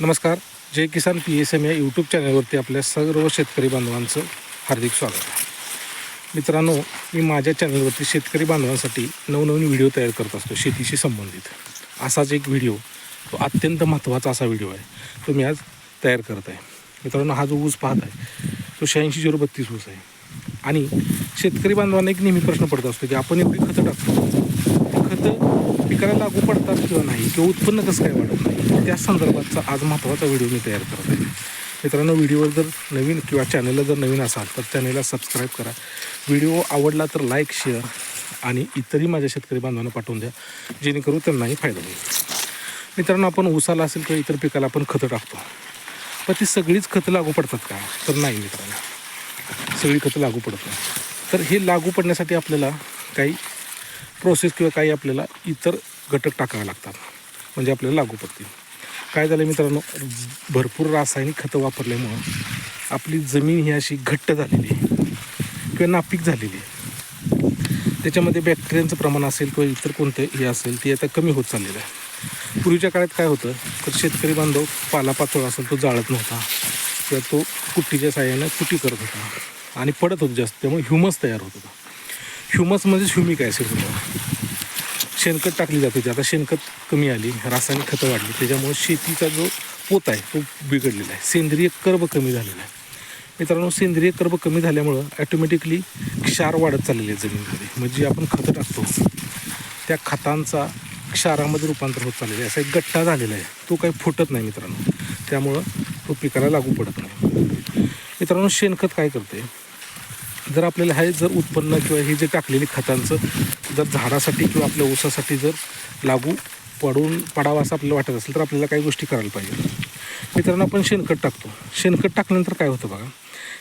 नमस्कार. Jai Kisan P S M या YouTube चॅनलवरती आपल्या सर्व शेतकरी बांधवांचं हार्दिक स्वागत आहे. मित्रांनो मी माझ्या चॅनलवरती शेतकरी बांधवांसाठी नवनवीन व्हिडिओ तयार करत असतो शेतीशी संबंधित. असाच एक व्हिडिओ तो अत्यंत महत्त्वाचा असा व्हिडिओ आहे तो मी आज तयार करत आहे. मित्रांनो हा जो ऊस पाहत आहे तो शहाऐंशी झिरो बत्तीस ऊस आहे. आणि शेतकरी बांधवांना एक नेहमी प्रश्न पडत असतो की आपण एवढी खतं टाकतो. खतं पिकाला लागू पडतात किंवा नाही किंवा उत्पन्न कसं काय वाढत नाही त्या संदर्भातचा आज महत्त्वाचा व्हिडिओ मी तयार करत आहे. मित्रांनो व्हिडिओवर जर नवीन किंवा चॅनलला जर नवीन असाल तर चॅनलला सबस्क्राईब करा. व्हिडिओ आवडला तर लाईक शेअर आणि इतरही माझ्या शेतकरी बांधवांना पाठवून द्या जेणेकरून त्यांनाही फायदा होईल. मित्रांनो आपण ऊसाला असेल किंवा इतर पिकाला आपण खतं टाकतो पण ती सगळीच खतं लागू पडतात का? तर नाही मित्रांनो. सगळी खतं लागू पडत नाही. तर हे लागू पडण्यासाठी आपल्याला काही प्रोसेस किंवा काही आपल्याला इतर घटक टाकावे लागतात. म्हणजे आपल्याला लागू पडतील. काय झालं मित्रांनो? भरपूर रासायनिक खतं वापरल्यामुळं आपली जमीन ही अशी घट्ट झालेली आहे. किंवा नापीक झालेली आहे. त्याच्यामध्ये बॅक्टेरियांचं प्रमाण असेल किंवा इतर कोणतं हे असेल ते आता कमी होत चाललेलं आहे. पूर्वीच्या काळात काय होतं? तर शेतकरी बांधव पालापाचोळा असेल तो जाळत नव्हता. किंवा तो कुट्टीच्या साह्यानं कुटी करत होता. आणि पडत होतं जास्त. त्यामुळे ह्युमस तयार होत होतं. ह्युमस म्हणजेच ह्युमिक ॲसिड तुम्हाला शेणखत टाकली जात होती आता शेणखत कमी आली रासायनिक खतं वाढली त्याच्यामुळे शेतीचा जो पोत आहे तो बिघडलेला आहे. सेंद्रिय कर्ब कमी झालेला आहे. मित्रांनो सेंद्रिय कर्ब कमी झाल्यामुळं ॲटोमॅटिकली क्षार वाढत चाललेली आहे जमिनीमध्ये. म्हणजे आपण खतं टाकतो त्या खतांचा क्षारामध्ये रूपांतर होत चाललेलं आहे. असा एक गट्टा झालेला आहे. तो काही फुटत नाही मित्रांनो. त्यामुळं तो पिकाला लागू पडत नाही. मित्रांनो शेणखत काय करते जर आपल्याला हे जर उत्पन्न किंवा हे जे टाकलेली खतांचं जर झाडासाठी किंवा आपल्या ऊसासाठी जर लागू पडून पडावं असं आपल्याला वाटत असेल तर आपल्याला काही गोष्टी करायला पाहिजे. मित्रांनो आपण शेणखत टाकतो. शेणखत टाकल्यानंतर काय होतं बघा?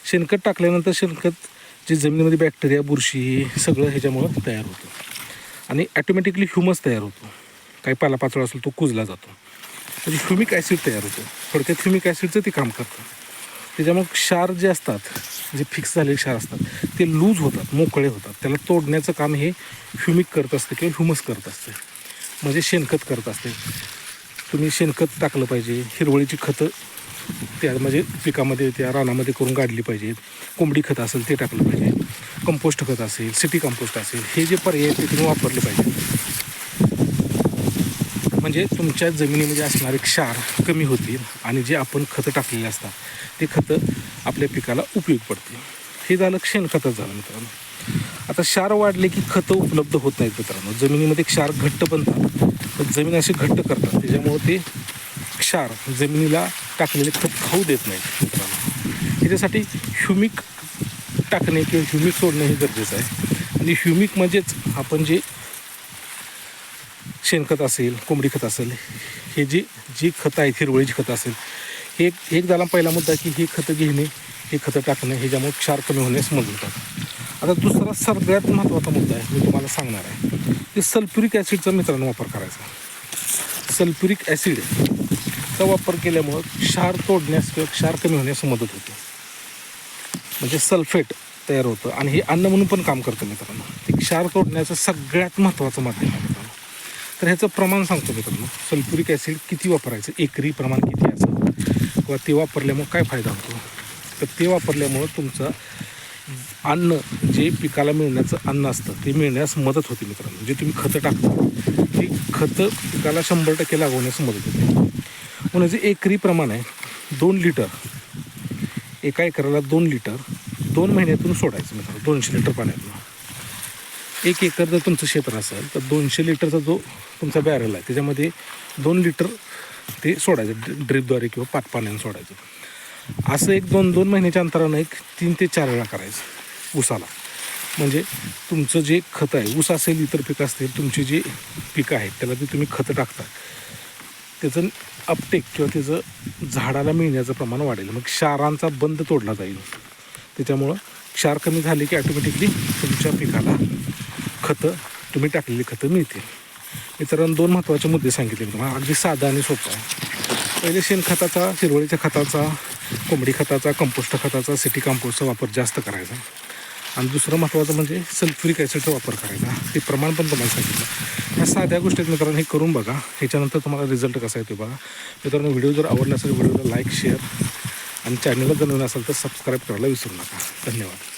शेणखत टाकल्यानंतर शेणखत जे जमिनीमध्ये बॅक्टेरिया बुरशी सगळं ह्याच्यामुळं तयार होतं. आणि ॲटोमॅटिकली ह्युमस तयार होतो. काही पालापाचोळा असेल तो कुजला जातो. म्हणजे ह्युमिक ॲसिड तयार होतो. थोडक्यात ह्युमिक ॲसिडचं ते काम करतं. त्याच्यामुळे क्षार जे असतात जे फिक्स झालेले क्षार असतात ते लूज होतात मोकळे होतात. त्याला तोडण्याचं काम हे ह्युमिक करत असतं किंवा ह्युमस करत असते. म्हणजे शेणखत करत असते. तुम्ही शेणखत टाकलं पाहिजे हिरवळीची खतं त्या म्हणजे पिकामध्ये त्या रानामध्ये करून काढली पाहिजेत. कोंबडी खत असेल ते टाकलं पाहिजे. कंपोस्ट खत असेल सिटी कंपोस्ट असेल हे जे पर्याय आहेत ते तुम्ही वापरले पाहिजे म्हणजे तुमच्या जमिनीमध्ये असणारे क्षार कमी होतील आणि जे आपण खतं टाकलेले असतात ते खतं आपल्या पिकाला उपयोग पडतील. हे झालं शेणखतच झालं मित्रांनो. आता क्षार वाढले की खतं उपलब्ध होत नाहीत मित्रांनो. जमिनीमध्ये क्षार घट्ट बनतात. तर जमीन अशी घट्ट करतात. त्याच्यामुळं ते क्षार जमिनीला टाकलेले खत खाऊ देत नाहीत मित्रांनो. ह्याच्यासाठी ह्युमिक टाकणे किंवा ह्युमिक सोडणे हे गरजेचं आहे. आणि ह्युमिक म्हणजेच आपण जे शेणखत असेल कोंबडी खत असेल हे जी जी खतं आहेत हिरवळीची खतं असेल हे एक एक झाला पहिला मुद्दा की ही खतं घेणे हे खतं टाकणे ज्यामुळे क्षार कमी होण्यास मदत होतात आता दुसरा सगळ्यात महत्त्वाचा मुद्दा आहे मी तुम्हाला सांगणार आहे. ते सल्फ्युरिक ॲसिडचा मित्रांनो वापर करायचा. सल्फ्युरिक ॲसिडचा वापर केल्यामुळं क्षार तोडण्यास किंवा क्षार कमी होण्यास मदत होते. म्हणजे सल्फेट तयार होतं आणि हे अन्न म्हणून पण काम करतं मित्रांनो. ते क्षार तोडण्याचं सगळ्यात महत्त्वाचं माध्यम आहे. तर ह्याचं प्रमाण सांगतो मित्रांनो सल्फ्युरिक ॲसिड किती वापरायचं एकरी प्रमाण किती असावं किंवा ते वापरल्यामुळं काय फायदा होतो? तर ते वापरल्यामुळं तुमचं अन्न जे पिकाला मिळण्याचं अन्न असतं ते मिळण्यास मदत होते मित्रांनो. जे तुम्ही खतं टाकता ती खतं पिकाला शंभर टक्के लागवण्यास मदत होते. म्हणून जे एकरी प्रमाण आहे दोन लिटर एका एकराला दोन लिटर दोन महिन्यातून सोडायचं मित्रांनो दोनशे लिटर पाण्यातून. एक एकर जर तुमचं क्षेत्र असेल तर दोनशे लिटरचा जो तुमचा बॅरल आहे त्याच्यामध्ये दोन लिटर ते सोडायचं ड्रिपद्वारे किंवा पाट पाण्याने सोडायचं. असं एक दोन दोन महिन्याच्या अंतरानं एक तीन ते चार वेळा करायचं ऊसाला. म्हणजे तुमचं जे खतं आहे ऊस असेल इतर पिकं असतील तुमची जी पिकं आहेत त्याला ते तुम्ही खतं टाकता त्याचं अपटेक किंवा त्याचं झाडाला मिळण्याचं प्रमाण वाढेल. मग क्षारांचा बंद तोडला जाईल. त्याच्यामुळं क्षार कमी झाले की ॲटोमॅटिकली तुमच्या पिकाला खतं तुम्ही टाकलेली खतं मिळतील. मित्रांनो दोन महत्त्वाचे मुद्दे सांगितले तुम्हाला. अगदी साधा आणि सोपा पहिले शेणखताचा शिरवळीच्या खताचा कोंबडी खताचा कंपोस्ट खताचा सिटी कंपोस्टचा वापर जास्त करायचा. आणि दुसरं महत्त्वाचं म्हणजे सल्फ्युरिक ॲसिडचा वापर करायचा. ते प्रमाण पण तुम्हाला सांगितलं. या साध्या गोष्टीत मित्रांनो हे करून बघा. ह्याच्यानंतर तुम्हाला रिझल्ट कसा येतो बघा. मित्रांनो व्हिडिओ जर आवडला असेल व्हिडिओला लाईक शेअर आणि चॅनलला जर नसेल तर सबस्क्राईब करायला विसरू नका. धन्यवाद.